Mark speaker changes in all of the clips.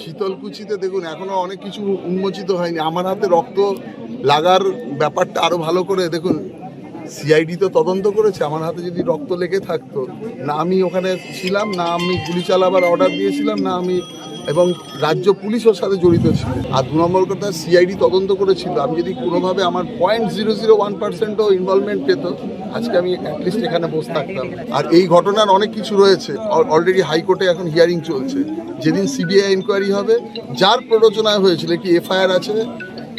Speaker 1: শীতলকুচিতে দেখুন, এখনও অনেক কিছু উন্মোচিত হয়নি। আমার হাতে রক্ত লাগার ব্যাপারটা আরও ভালো করে দেখুন সিআইডি তো তদন্ত করেছে, আমার হাতে যদি রক্ত লেগে থাকতো, না আমি ওখানে ছিলাম, না আমি গুলি চালাবার অর্ডার দিয়েছিলাম, না আমি এবং রাজ্য পুলিশ ওর সাথে জড়িত ছিল। আর দু নম্বর কথা সিআইডি তদন্ত করেছিল। আমি যদি কোনোভাবে আমার পয়েন্ট জিরো জিরো ওয়ান পার্সেন্টও ইনভলভমেন্ট পেত, আজকে আমি অ্যাটলিস্ট এখানে বসে থাকতাম। আর এই ঘটনার অনেক কিছু রয়েছে। অলরেডি হাইকোর্টে এখন হিয়ারিং চলছে। যেদিন সিবিআই ইনকোয়ারি হবে, যার প্ররোচনায় হয়েছিল, কি এফআইআর আছে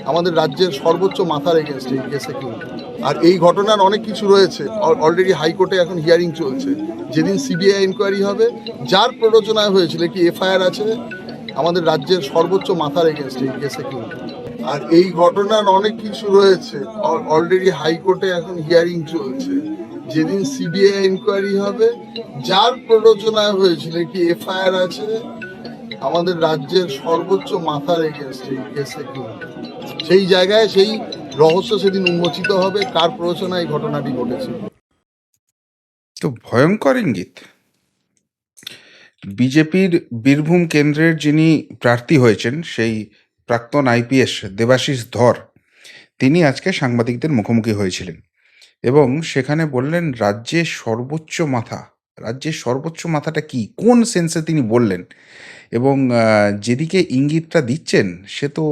Speaker 1: আমাদের রাজ্যের সর্বোচ্চ মাথার এগেনস্ট এই কেসে কিন্তু। আর এই ঘটনার অনেক কিছু রয়েছে। অলরেডি হাইকোর্টে এখন হিয়ারিং চলছে। যেদিন সিবিআই ইনকোয়ারি হবে, যার প্ররোচনায় হয়েছিল কি এফআইআর আছে, আমাদের রাজ্যের সর্বোচ্চ মাথার এগেনস্ট এই কেসে কিন্তু। আর এই ঘটনার অনেক কিছু রয়েছে। অলরেডি হাইকোর্টে এখন হিয়ারিং চলছে। যেদিন সিবিআই ইনকোয়ারি হবে, যার প্ররোচনায় হয়েছিল কি এফআইআর আছে আমাদের রাজ্যের সর্বোচ্চ এই কেসে সেই জায়গায় সেই রহস্য সেদিন উন্মোচিত হবে, কার প্ররোচনায় এই ঘটনাটি ঘটেছে।
Speaker 2: তো ভয়ঙ্কর ইঙ্গিত। বিজেপির বীরভূম কেন্দ্রের যিনি প্রার্থী হয়েছেন, সেই প্রাক্তন আইপিএস দেবাশিস ধর, তিনি আজকে সাংবাদিকদের মুখোমুখি হয়েছিলেন এবং সেখানে বললেন রাজ্যের সর্বোচ্চ মাথা রাজ্যের সর্বোচ্চ মাথাটা কি? কোন সেন্সে তিনি বললেন? এবং যেদিকে ইঙ্গিতটা দিচ্ছেন, সে তো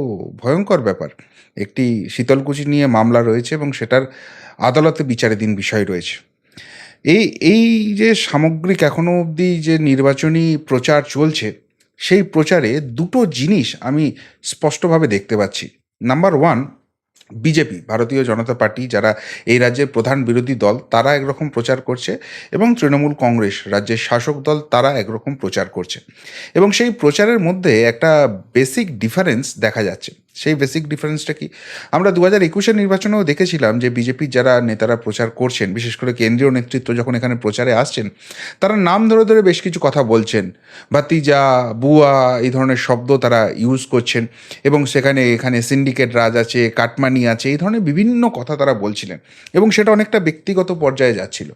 Speaker 2: ভয়ঙ্কর ব্যাপার। একটি শীতলকুচি নিয়ে মামলা রয়েছে এবং সেটার আদালতে বিচারাধীন বিষয় রয়েছে। এই এই যে সামগ্রিক এখনও অবধি যে নির্বাচনী প্রচার চলছে, সেই প্রচারে দুটো জিনিস আমি স্পষ্টভাবে দেখতে পাচ্ছি। নাম্বার ওয়ান বিজেপি, ভারতীয় জনতা পার্টি যারা এই রাজ্যের প্রধান বিরোধী দল, তারা একরকম প্রচার করছে এবং তৃণমূল কংগ্রেস রাজ্যের শাসক দল, তারা একরকম প্রচার করছে। এবং সেই প্রচারের মধ্যে একটা বেসিক ডিফারেন্স দেখা যাচ্ছে। সেই বেসিক ডিফারেন্সটা কি? আমরা দু হাজার একুশের নির্বাচনেও দেখেছিলাম যে বিজেপির যারা নেতারা প্রচার করছেন, বিশেষ করে কেন্দ্রীয় নেতৃত্ব যখন এখানে প্রচারে আসছেন, তারা নাম ধরে ধরে বেশ কিছু কথা বলছেন। ভাতিজা, বুয়া, এই ধরনের শব্দ তারা ইউজ করছেন এবং সেখানে, এখানে সিন্ডিকেট রাজ আছে, কাটমানি আছে, এই ধরনের বিভিন্ন কথা তারা বলছিলেন এবং সেটা অনেকটা ব্যক্তিগত পর্যায়ে যাচ্ছিল।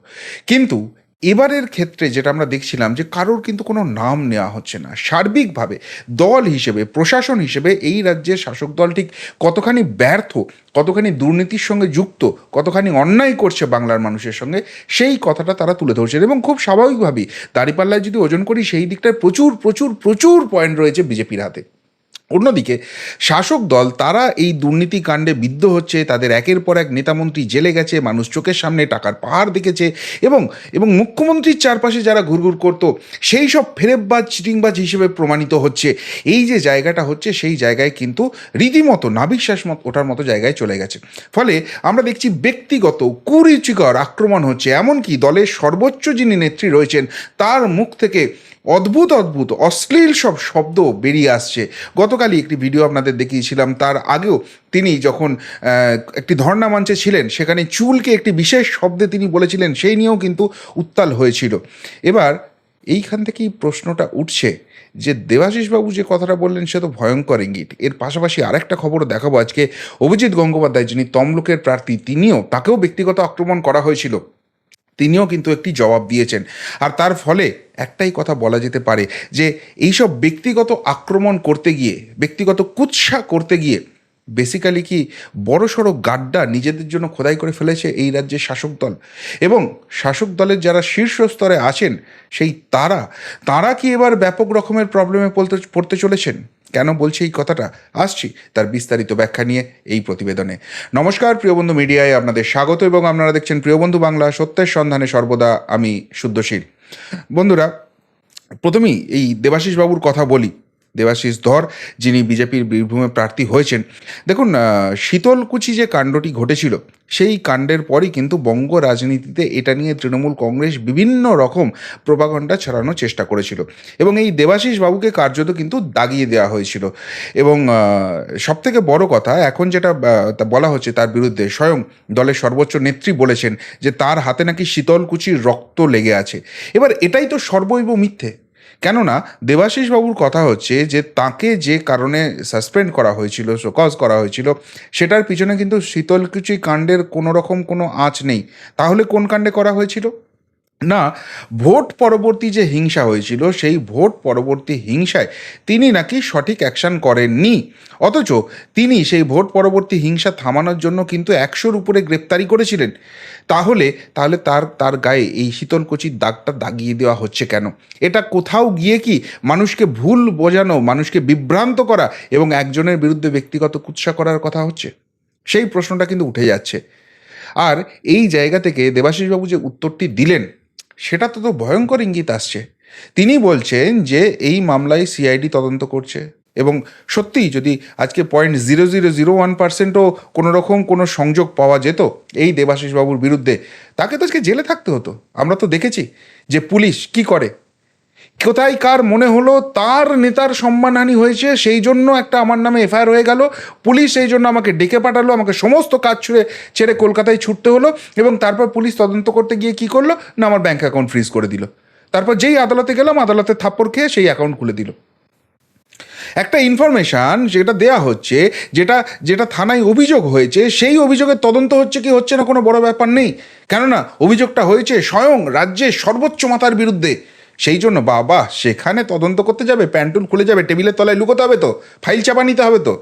Speaker 2: কিন্তু এবারের ক্ষেত্রে যেটা আমরা দেখছিলাম যে কারোর কিন্তু কোনো নাম নেওয়া হচ্ছে না। সার্বিকভাবে দল হিসেবে, প্রশাসন হিসেবে এই রাজ্যের শাসক দল ঠিক কতখানি ব্যর্থ, কতখানি দুর্নীতির সঙ্গে যুক্ত, কতখানি অন্যায় করছে বাংলার মানুষের সঙ্গে, সেই কথাটা তারা তুলে ধরছেন এবং খুব স্বাভাবিকভাবেই দাঁড়িপাল্লায় যদি ওজন করি, সেই দিকটায় প্রচুর প্রচুর প্রচুর পয়েন্ট রয়েছে বিজেপির হাতে। অন্যদিকে শাসক দল, তারা এই দুর্নীতি কাণ্ডে বিদ্ধ হচ্ছে, তাদের একের পর এক নেতামন্ত্রী জেলে গেছে, মানুষ চোখের সামনে টাকার পাহাড় দেখেছে এবং এবং মুখ্যমন্ত্রীর চারপাশে যারা ঘুরঘুর করতো, সেই সব ফেরেববাজ, চিটিংবাজ হিসেবে প্রমাণিত হচ্ছে। এই যে জায়গাটা হচ্ছে, সেই জায়গায় কিন্তু রীতিমতো নাবিশ্বাস মত ওঠার মতো জায়গায় চলে গেছে। ফলে আমরা দেখছি ব্যক্তিগত কুরুচিকর আক্রমণ হচ্ছে। এমনকি দলের সর্বোচ্চ যিনি নেত্রী রয়েছেন, তার মুখ থেকে অদ্ভুত অদ্ভুত, অশ্লীল সব শব্দ বেরিয়ে আসছে। গতকালই একটি ভিডিও আপনাদের দেখিয়েছিলাম, তার আগেও তিনি যখন একটি ধর্ণা মঞ্চে ছিলেন, সেখানে চুলকে একটি বিশেষ শব্দে তিনি বলেছিলেন, সেই নিয়েও কিন্তু উত্তাল হয়েছিল। এবার এইখান থেকেই প্রশ্নটা উঠছে যে, দেবাশিসবাবু যে কথাটা বললেন, সে তো ভয়ঙ্কর ইঙ্গিত। এর পাশাপাশি আরেকটা খবরও দেখাবো আজকে। অভিজিৎ গঙ্গোপাধ্যায়, যিনি তমলুকের প্রার্থী, তিনিও তাকেও ব্যক্তিগত আক্রমণ করা হয়েছিল। তিনিও কিন্তু একটি জবাব দিয়েছেন। আর তার ফলে একটাই কথা বলা যেতে পারে যে, এইসব ব্যক্তিগত আক্রমণ করতে গিয়ে, ব্যক্তিগত কুৎসা করতে গিয়ে বেসিক্যালি কি, বড় সড়ো গাড্ডা নিজেদের জন্য খোদাই করে ফেলেছে এই রাজ্যের শাসক দল। এবং শাসক দলের যারা শীর্ষ স্তরে আছেন, সেই তারা তারা কি এবার ব্যাপক রকমের প্রবলেমে পড়তে পড়তে চলেছেন? কেন বলছি এই কথাটা? আসছি তার বিস্তারিত ব্যাখ্যা নিয়ে এই প্রতিবেদনে। নমস্কার, প্রিয় বন্ধু মিডিয়ায় আপনাদের স্বাগত এবং আপনারা দেখছেন প্রিয় বন্ধু বাংলা সত্যের সন্ধানে সর্বদা আমি শুদ্ধশীল। বন্ধুরা, প্রথমেই এই দেবাশিস বাবুর কথা বলি। দেবাশিস ধর, যিনি বিজেপির বীরভূমে প্রার্থী হয়েছেন। দেখুন শীতলকুচি যে কাণ্ডটি ঘটেছিল, সেই কাণ্ডের পরই কিন্তু বঙ্গ রাজনীতিতে এটা নিয়ে তৃণমূল কংগ্রেস বিভিন্ন রকম প্রভাগণ্ডা ছড়ানোর চেষ্টা করেছিল। এবং এই দেবাশিস বাবুকে কার্যত কিন্তু দাগিয়ে দেওয়া হয়েছিল। এবং সব থেকে বড় কথা, এখন যেটা বলা হচ্ছে তার বিরুদ্ধে স্বয়ং দলের সর্বোচ্চ নেত্রী বলেছেন যে তার হাতে নাকি শীতলকুচির রক্ত লেগে আছে। এবার এটাই তো সর্বৈব মিথ্যে। কেননা দেবাশিসবাবুর কথা হচ্ছে যে তাকে যে কারণে সাসপেন্ড করা হয়েছিল, শোকজ করা হয়েছিল, সেটার পিছনে কিন্তু শীতলকুচি কাণ্ডের কোনো রকম কোনো আঁচ নেই। তাহলে কোন কাণ্ডে করা হয়েছিল? না, ভোট পরবর্তী যে হিংসা হয়েছিল, সেই ভোট পরবর্তী হিংসায় তিনি নাকি সঠিক অ্যাকশন করেননি। অথচ তিনি সেই ভোট পরবর্তী হিংসা থামানোর জন্য কিন্তু একশোর উপরে গ্রেপ্তারি করেছিলেন। তাহলে তাহলে তার তার গায়ে এই শীতলকুচির দাগটা দাগিয়ে দেওয়া হচ্ছে কেন? এটা কোথাও গিয়ে কি মানুষকে ভুল বোঝানো, মানুষকে বিভ্রান্ত করা এবং একজনের বিরুদ্ধে ব্যক্তিগত কুৎসা করার কথা হচ্ছে? সেই প্রশ্নটা কিন্তু উঠে যাচ্ছে। আর এই জায়গা থেকে দেবাশিসবাবু যে উত্তরটি দিলেন সেটা তো তো ভয়ঙ্কর ইঙ্গিত আসছে। তিনি বলছেন যে এই মামলায় সিআইডি তদন্ত করছে এবং সত্যি যদি আজকে point zero zero zero one পার্সেন্টও কোনো রকম কোনো সংযোগ পাওয়া যেত এই দেবাশিসবাবুর বিরুদ্ধে, তাকে তো আজকে জেলে থাকতে হতো। আমরা তো দেখেছি যে পুলিশ কি করে কোথায় কার মনে হলো তার নেতার সম্মানহানি হয়েছে, সেই জন্য একটা আমার নামে এফআইআর হয়ে গেল। পুলিশ সেই জন্য আমাকে ডেকে পাঠালো, আমাকে সমস্ত কাজ ছুড়ে ছেড়ে কলকাতায় ছুটতে হলো এবং তারপর পুলিশ তদন্ত করতে গিয়ে কি করল? না, আমার ব্যাঙ্ক অ্যাকাউন্ট ফ্রিজ করে দিল। তারপর যেই আদালতে গেলাম, আদালতে থাপ্পড় খেয়ে সেই অ্যাকাউন্ট খুলে দিল। একটা ইনফরমেশান যেটা দেয়া হচ্ছে, যেটা যেটা থানায় অভিযোগ হয়েছে, সেই অভিযোগের তদন্ত হচ্ছে কি, হচ্ছে না কোনো বড় ব্যাপার নেই। কেননা, অভিযোগটা হয়েছে স্বয়ং রাজ্যের সর্বোচ্চ মাতার বিরুদ্ধে। সেই জন্য বাবা সেখানে তদন্ত করতে যাবে, প্যান্টুল খুলে যাবে, টেবিলের তলায় লুকোতে হবে তো, ফাইল চাপা নিতে হবে তো।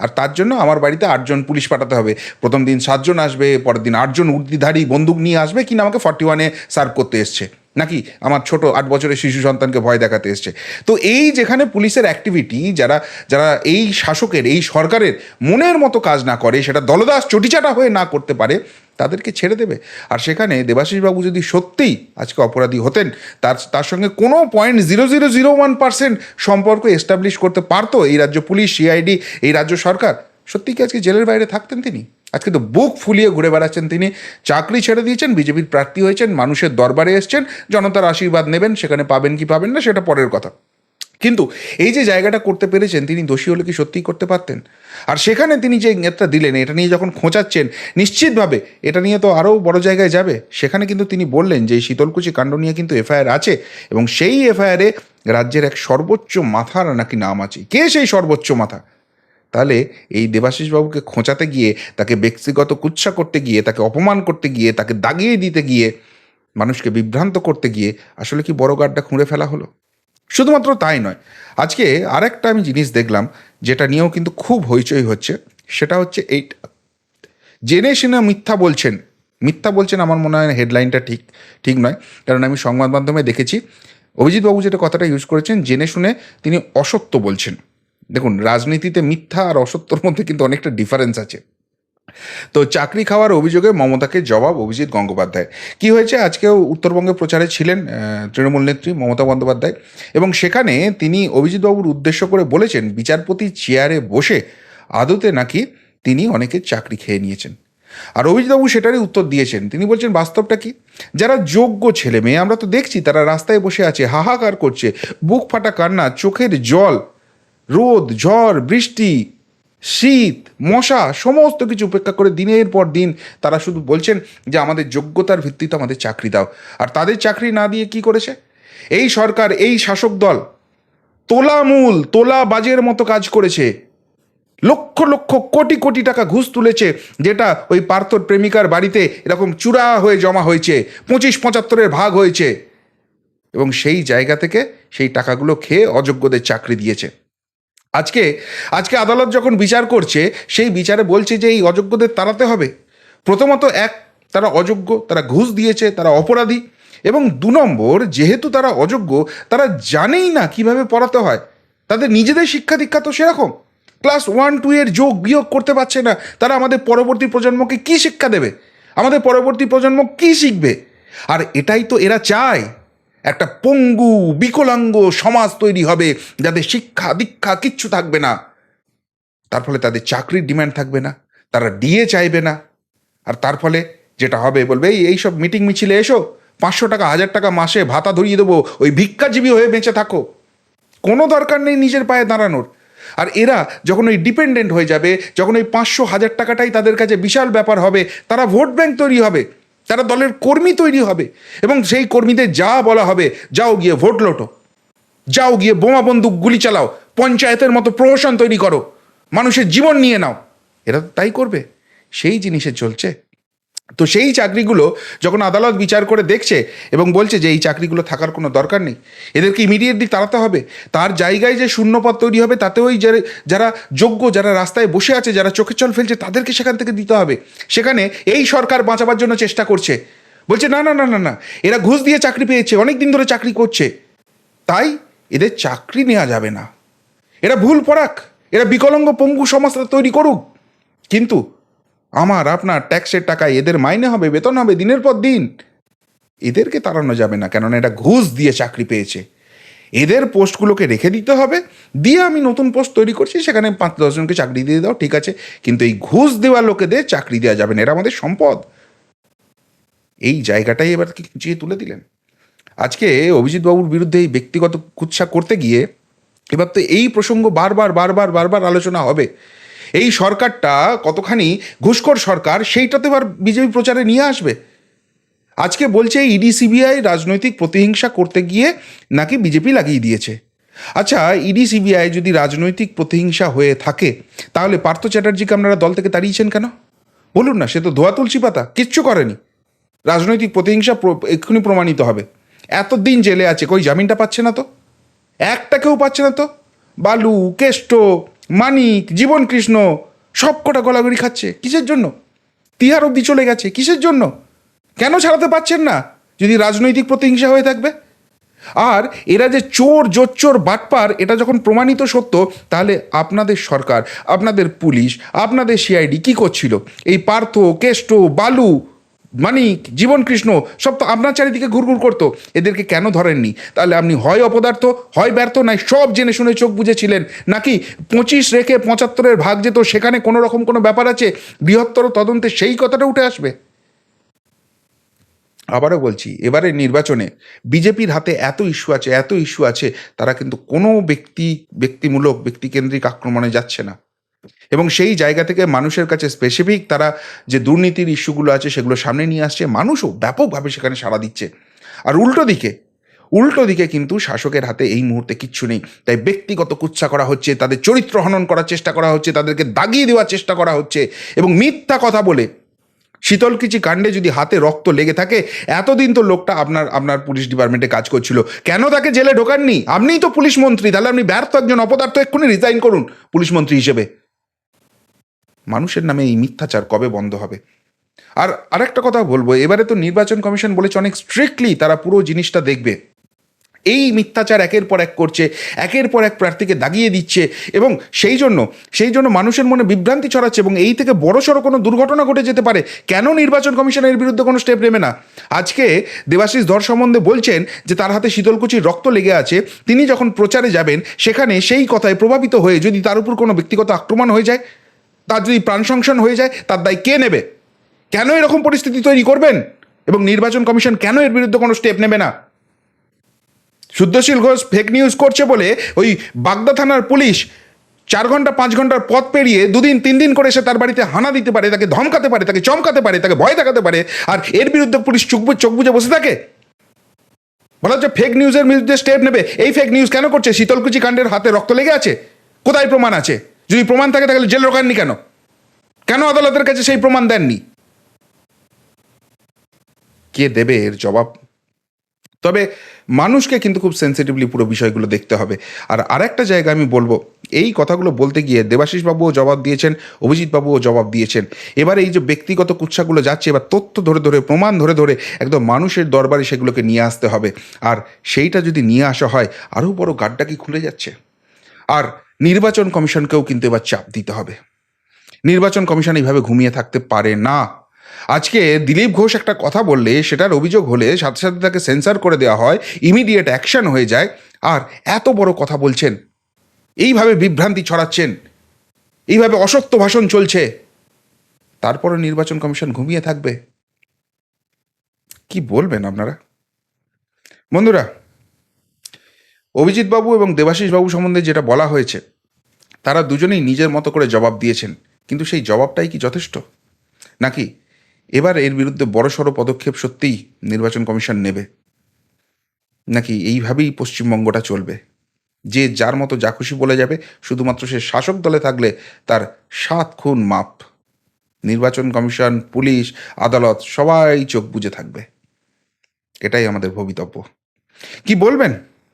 Speaker 2: আর তার জন্য আমার বাড়িতে আটজন পুলিশ পাঠাতে হবে। প্রথম দিন সাতজন আসবে, পরের দিন আটজন উর্দিধারী বন্দুক নিয়ে আসবে কিনা আমাকে ফর্টি ওয়ানে সার্ভ করতে এসছে। নাকি আমার ছোট আট বছরের শিশু সন্তানকে ভয় দেখাতে এসছে। তো এই যেখানে পুলিশের অ্যাক্টিভিটি যারা যারা এই শাসকের, এই সরকারের মনের মতো কাজ না করে, সেটা দলদাস চটিচাটা হয়ে না করতে পারে তাদেরকে ছেড়ে দেবে। আর সেখানে দেবাশিসবাবু যদি সত্যিই আজকে অপরাধী হতেন, তার তার সঙ্গে কোনো point zero zero zero one percent সম্পর্ক এস্টাবলিশ করতে পারতো এই রাজ্য পুলিশ সিআইডি এই রাজ্য সরকার? সত্যি কি আজকে জেলের বাইরে থাকতেন তিনি? আজকে তো বুক ফুলিয়ে ঘুরে বেড়াচ্ছেন তিনি। চাকরি ছেড়ে দিয়েছেন, বিজেপির প্রার্থী হয়েছেন, মানুষের দরবারে এসছেন, জনতার আশীর্বাদ নেবেন, সেখানে পাবেন কি পাবেন না, সেটা পরের কথা। কিন্তু এই যে জায়গাটা করতে পেরেছেন, তিনি দোষী হলে কি সত্যিই করতে পারতেন? আর সেখানে তিনি যে নেতটা দিলেন, এটা নিয়ে যখন খোঁচাচ্ছেন, নিশ্চিতভাবে এটা নিয়ে তো আরও বড় জায়গায় যাবে। সেখানে কিন্তু তিনি বললেন যে শীতলকুচি কাণ্ড নিয়ে কিন্তু এফআইআর আছে এবং সেই এফআইআরে রাজ্যের এক সর্বোচ্চ মাথার নাকি নাম আছে। কে সেই সর্বোচ্চ মাথা? তাহলে এই দেবাশিস বাবুকে খোঁচাতে গিয়ে, তাকে ব্যক্তিগত কুৎসা করতে গিয়ে, তাকে অপমান করতে গিয়ে, তাকে দাগিয়ে দিতে গিয়ে, মানুষকে বিভ্রান্ত করতে গিয়ে, আসলে কি বড় গাড্ডা খুঁড়ে ফেলা হলো? শুধুমাত্র তাই নয়, আজকে আরেকটা আমি জিনিস দেখলাম, যেটা নিয়েও কিন্তু খুব হইচই হচ্ছে, সেটা হচ্ছে এইটা জেনে শুনে মিথ্যা বলছেন মিথ্যা বলছেন আমার মনে হয় হেডলাইনটা ঠিক ঠিক নয়, কারণ আমি সংবাদ মাধ্যমে দেখেছি অভিজিৎবাবু যেটা কথাটা ইউজ করেছেন, জেনে শুনে তিনি অসত্য বলছেন। দেখুন, রাজনীতিতে মিথ্যা আর অসত্যর মধ্যে কিন্তু অনেকটা ডিফারেন্স আছে। তো চাকরি খাওয়ার অভিযোগে মমতাকে জবাব অভিজিৎ গঙ্গোপাধ্যায়। কি হয়েছে? আজকেও উত্তরবঙ্গে প্রচারে ছিলেন তৃণমূল নেত্রী মমতা বন্দ্যোপাধ্যায়। এবং সেখানে তিনি অভিজিৎবাবুর উদ্দেশ্য করে বলেছেন, বিচারপতি চেয়ারে বসে আদতে নাকি তিনি অনেকের চাকরি খেয়ে নিয়েছেন। আর অভিজিৎবাবু সেটারই উত্তর দিয়েছেন। তিনি বলছেন, বাস্তবটা কি? যারা যোগ্য ছেলে মেয়ে, আমরা তো দেখছি তারা রাস্তায় বসে আছে, হাহাকার করছে, বুক ফাটা কান্না, চোখের জল, রোদ, ঝড়, বৃষ্টি শীত, মশা, সমস্ত কিছু উপেক্ষা করে দিনের পর দিন তারা শুধু বলছেন যে আমাদের যোগ্যতার ভিত্তিতে আমাদের চাকরি দাও। আর তাদের চাকরি না দিয়ে কি করেছে? এই সরকার, এই শাসক দল তোলামূল তোলা বাজের মতো কাজ করেছে। লক্ষ লক্ষ কোটি কোটি টাকা ঘুষ তুলেছে, যেটা ওই পার্থর প্রেমিকার বাড়িতে এরকম চূড়া হয়ে জমা হয়েছে, পঁচিশ পঁচাত্তরের ভাগ হয়েছে। এবং সেই জায়গা থেকে সেই টাকাগুলো খেয়ে অযোগ্যদের চাকরি দিয়েছে। আজকে আজকে আদালত যখন বিচার করছে, সেই বিচারে বলছে যে এই অযোগ্যদের তাড়াতে হবে। প্রথমত এক, তারা অযোগ্য, তারা ঘুষ দিয়েছে, তারা অপরাধী। এবং দু নম্বর, যেহেতু তারা অযোগ্য, তারা জানেই না কীভাবে পড়াতে হয়। তাদের নিজেদের শিক্ষা দীক্ষা তো সেরকম। ক্লাস ওয়ান, টু এর যোগ বিয়োগ করতে পারছে না। তারা আমাদের পরবর্তী প্রজন্মকে কি শিক্ষা দেবে? আমাদের পরবর্তী প্রজন্ম কি শিখবে? আর এটাই তো এরা চায়। একটা পঙ্গু, বিকলাঙ্গ সমাজ তৈরি হবে যাদের শিক্ষা, দীক্ষা কিচ্ছু থাকবে না। তার ফলে তাদের চাকরির ডিমান্ড থাকবে না, তারা ডিএ চাইবে না। আর তার ফলে যেটা হবে, বলবে, এই এইসব মিটিং মিছিলে এসো, পাঁচশো টাকা, হাজার টাকা মাসে ভাতা ধরিয়ে দেবো, ওই ভিক্ষাজীবী হয়ে বেঁচে থাকো। কোনো দরকার নেই নিজের পায়ে দাঁড়ানোর। আর এরা যখন ওই ডিপেন্ডেন্ট হয়ে যাবে, যখন ওই পাঁচশো, হাজার টাকাটাই তাদের কাছে বিশাল ব্যাপার হবে, তারা ভোট ব্যাংক তৈরি হবে। তারা দলের কর্মী তৈরি হবে এবং সেই কর্মীদের যা বলা হবে, যাও গিয়ে ভোট লোটো। যাও গিয়ে বোমা বন্দুক গুলি চালাও, পঞ্চায়েতের মতো প্রহসন তৈরি করো, মানুষের জীবন নিয়ে নাও। এরা তাই করবে। সেই জিনিসে চলছে। তো সেই চাকরিগুলো যখন আদালত বিচার করে দেখছে এবং বলছে যে এই চাকরিগুলো থাকার কোনো দরকার নেই, এদেরকে ইমিডিয়েটলি তাড়াতে হবে। তার জায়গায় যে শূন্যপদ তৈরি হবে তাতে ওই যারা যোগ্য, যারা রাস্তায় বসে আছে, যারা চোখের চল ফেলছে, তাদেরকে সেখান থেকে দিতে হবে। সেখানে এই সরকার বাঁচাবার জন্য চেষ্টা করছে। বলছে, না না না না না, এরা ঘুষ দিয়ে চাকরি পেয়েছে অনেক দিন ধরে চাকরি করছে। তাই এদের চাকরি নেওয়া যাবে না। এরা ভুল পড়াক এরা বিকলঙ্গ পঙ্গু সমাজটা তৈরি করুক। কিন্তু আমার, আপনার ট্যাক্সের টাকায় এদের মাইনে হবে, বেতন হবে, দিনের পর দিন। এদেরকে তাড়ানো যাবে না, কেননা এটা ঘুষ দিয়ে চাকরি পেয়েছে। এদের পোস্টগুলোকে রেখে দিতে হবে, দিয়ে আমি নতুন পোস্ট তৈরি করছি, সেখানে পাঁচ দশজনকে চাকরি দিয়ে দাও, ঠিক আছে? কিন্তু এই ঘুষ দেওয়া লোকেদের চাকরি দেওয়া যাবে না, এরা আমাদের সম্পদ। এই জায়গাটাই এবার কি খুঁচিয়ে তুলে দিলেন। আজকে অভিজিৎ বাবুর বিরুদ্ধে এই ব্যক্তিগত কুৎসা করতে গিয়ে, এবার তো এই প্রসঙ্গ বারবার বারবার বারবার আলোচনা হবে। এই সরকারটা কতখানি ঘুষখোর সরকার সেইটা তো এবার বিজেপি প্রচারে নিয়ে আসবে? আজকে বলছে ইডি, সিবিআই রাজনৈতিক প্রতিহিংসা করতে গিয়ে নাকি বিজেপি লাগিয়ে দিয়েছে। আচ্ছা ইডি, সিবিআই যদি রাজনৈতিক প্রতিহিংসা হয়ে থাকে, তাহলে পার্থ চ্যাটার্জিকে আপনারা দল থেকে তাড়িয়েছেন কেন? বলুন না, সে তো ধোয়া তুলসী পাতা, কিচ্ছু করেনি। রাজনৈতিক প্রতিহিংসা প্র- এক্ষুনি প্রমাণিত হবে। এতদিন জেলে আছে, কই জামিনটা পাচ্ছে না তো? একটা কেউ পাচ্ছে না তো? বালু, কেষ্ট মানিক, জীবন কৃষ্ণ, সব কটা গলাগড়ি খাচ্ছে। কিসের জন্য? তিহার অবধি চলে গেছে, কিসের জন্য? কেন ছাড়াতে পারছেন না? যদি রাজনৈতিক প্রতিহিংসা হয়ে থাকবে। আর এরা যে চোর, জোচ্চোর, বাটপার, এটা যখন প্রমাণিত সত্য, তাহলে আপনাদের সরকার, আপনাদের পুলিশ, আপনাদের সিআইডি কি করছিল? এই পার্থ, কেষ্ট, বালু মানিক জীবন কৃষ্ণ, সব তো আপনার চারিদিকে ঘুরঘুর করতো। এদেরকে কেন ধরেননি? তাহলে আপনি হয় অপদার্থ, হয় ব্যর্থ নাই, সব জেনে শুনে চোখ বুঝেছিলেন। নাকি পঁচিশ রেখে পঁচাত্তরের ভাগ যেত সেখানে কোনো রকম কোনো ব্যাপার আছে, বৃহত্তর তদন্তে সেই কথাটা উঠে আসবে? আবারও বলছি এবারে নির্বাচনে বিজেপির হাতে এত ইস্যু আছে, এত ইস্যু আছে, তারা কিন্তু কোনো ব্যক্তি, ব্যক্তিমূলক, ব্যক্তিকেন্দ্রিক আক্রমণে যাচ্ছে না। এবং সেই জায়গা থেকে মানুষের কাছে স্পেসিফিক তারা যে দুর্নীতির ইস্যুগুলো আছে সেগুলো সামনে নিয়ে আসছে, মানুষও ব্যাপকভাবে সেখানে সাড়া দিচ্ছে। আর উল্টো দিকে উল্টো দিকে কিন্তু শাসকের হাতে এই মুহূর্তে কিচ্ছু নেই। তাই ব্যক্তিগত কুৎসা করা হচ্ছে, তাদের চরিত্র হনন করার চেষ্টা করা হচ্ছে, তাদেরকে দাগিয়ে দেওয়ার চেষ্টা করা হচ্ছে এবং মিথ্যা কথা বলে শীতলকিচি কাণ্ডে যদি হাতে রক্ত লেগে থাকে, এতদিন তো লোকটা আপনার আপনার পুলিশ ডিপার্টমেন্টে কাজ করছিল। কেন তাকে জেলে ঢোকাননি? আপনিই তো পুলিশ মন্ত্রী, তাহলে আপনি ব্যর্থ একজন অপদার্থ, এক্ষুনি রিজাইন করুন পুলিশ মন্ত্রী হিসেবে। মানুষের নামে এই মিথ্যাচার কবে বন্ধ হবে? আর আরেকটা কথা বলব, এবারে তো নির্বাচন কমিশন বলেছে অনেক স্ট্রিক্টলি তারা পুরো জিনিসটা দেখবে। এই মিথ্যাচার একের পর এক করছে, একের পর এক প্রার্থীকে দাগিয়ে দিচ্ছে এবং সেই জন্য সেই জন্য মানুষের মনে বিভ্রান্তি ছড়াচ্ছে এবং এই থেকে বড়সড় কোনো দুর্ঘটনা ঘটে যেতে পারে। কেন নির্বাচন কমিশনের বিরুদ্ধে কোনো স্টেপ নেবে না? আজকে দেবাশিস ধর সম্বন্ধে বলছেন যে তার হাতে শীতলকুচির রক্ত লেগে আছে, তিনি যখন প্রচারে যাবেন, সেখানে সেই কথায় প্রভাবিত হয়ে যদি তার উপর কোনো ব্যক্তিগত আক্রমণ হয়ে যায় তার যদি প্রাণ সংশন হয়ে যায়, তার দায় কে নেবে? কেন এরকম পরিস্থিতি তৈরি করবেন? এবং নির্বাচন কমিশন কেন এর বিরুদ্ধে কোনো স্টেপ নেবে না? শুদ্ধশীল ঘোষ ফেক নিউজ করছে বলে ওই বাগদা থানার পুলিশ চার ঘণ্টা, পাঁচ ঘণ্টার পথ পেরিয়ে দুদিন, তিন দিন করে এসে তার বাড়িতে হানা দিতে পারে, তাকে ধমকাতে পারে, তাকে চমকাতে পারে, তাকে ভয় দেখাতে পারে, আর এর বিরুদ্ধে পুলিশ চোখ চোখ বুঝে বসে থাকে? বলা হচ্ছে ফেক নিউজের বিরুদ্ধে স্টেপ নেবে। এই ফেক নিউজ কেন করছে? শীতলকুচি কাণ্ডের হাতে রক্ত লেগে আছে? কোথায় প্রমাণ আছে? যদি প্রমাণ থাকে, তাহলে জেল রোকাননি কেন? কেন আদালতের কাছে সেই প্রমাণ দেননি? কে দেবে এর জবাব? তবে মানুষকে কিন্তু খুব সেন্সিটিভলি পুরো বিষয়গুলো দেখতে হবে। আর আরেকটা জায়গা আমি বলব, এই কথাগুলো বলতে গিয়ে দেবাশিস বাবুও জবাব দিয়েছেন অভিজিৎ বাবুও জবাব দিয়েছেন। এবার এই যে ব্যক্তিগত কুৎসাগুলো যাচ্ছে, এবার তথ্য ধরে ধরে, প্রমাণ ধরে ধরে একদম মানুষের দরবারে সেগুলোকে নিয়ে আসতে হবে। আর সেইটা যদি নিয়ে আসা হয়, আরও বড় গাড্ডা কি খুলে যাচ্ছে। আর নির্বাচন কমিশনকেও কিন্তু এবার চাপ দিতে হবে। নির্বাচন কমিশন এইভাবে ঘুমিয়ে থাকতে পারে না। আজকে দিলীপ ঘোষ একটা কথা বললে, সেটার অভিযোগ হলে সাথে সাথে তাকে সেন্সার করে দেওয়া হয়, ইমিডিয়েট অ্যাকশন হয়ে যায়। আর এত বড় কথা বলছেন, এইভাবে বিভ্রান্তি ছড়াচ্ছেন, এইভাবে অসত্য ভাষণ চলছে, তারপরে নির্বাচন কমিশন ঘুমিয়ে থাকবে। কি বলবেন আপনারা? বন্ধুরা অভিজিৎ বাবু এবং দেবাশিস বাবু সম্বন্ধে যেটা বলা হয়েছে, তারা দুজনেই নিজের মতো করে জবাব দিয়েছেন, কিন্তু সেই জবাবটাই কি যথেষ্ট? নাকি এবার এর বিরুদ্ধে বড়সড় পদক্ষেপ সত্যিই নির্বাচন কমিশন নেবে? নাকি এইভাবেই পশ্চিমবঙ্গটা চলবে? যে যার মতো যা খুশি বলে যাবে, শুধুমাত্র সে শাসক দলে থাকলে তার সাত খুন মাপ। নির্বাচন কমিশন, পুলিশ, আদালত সবাই চোখ বুজে থাকবে। এটাই আমাদের ভবিতব্য। কি বলবেন?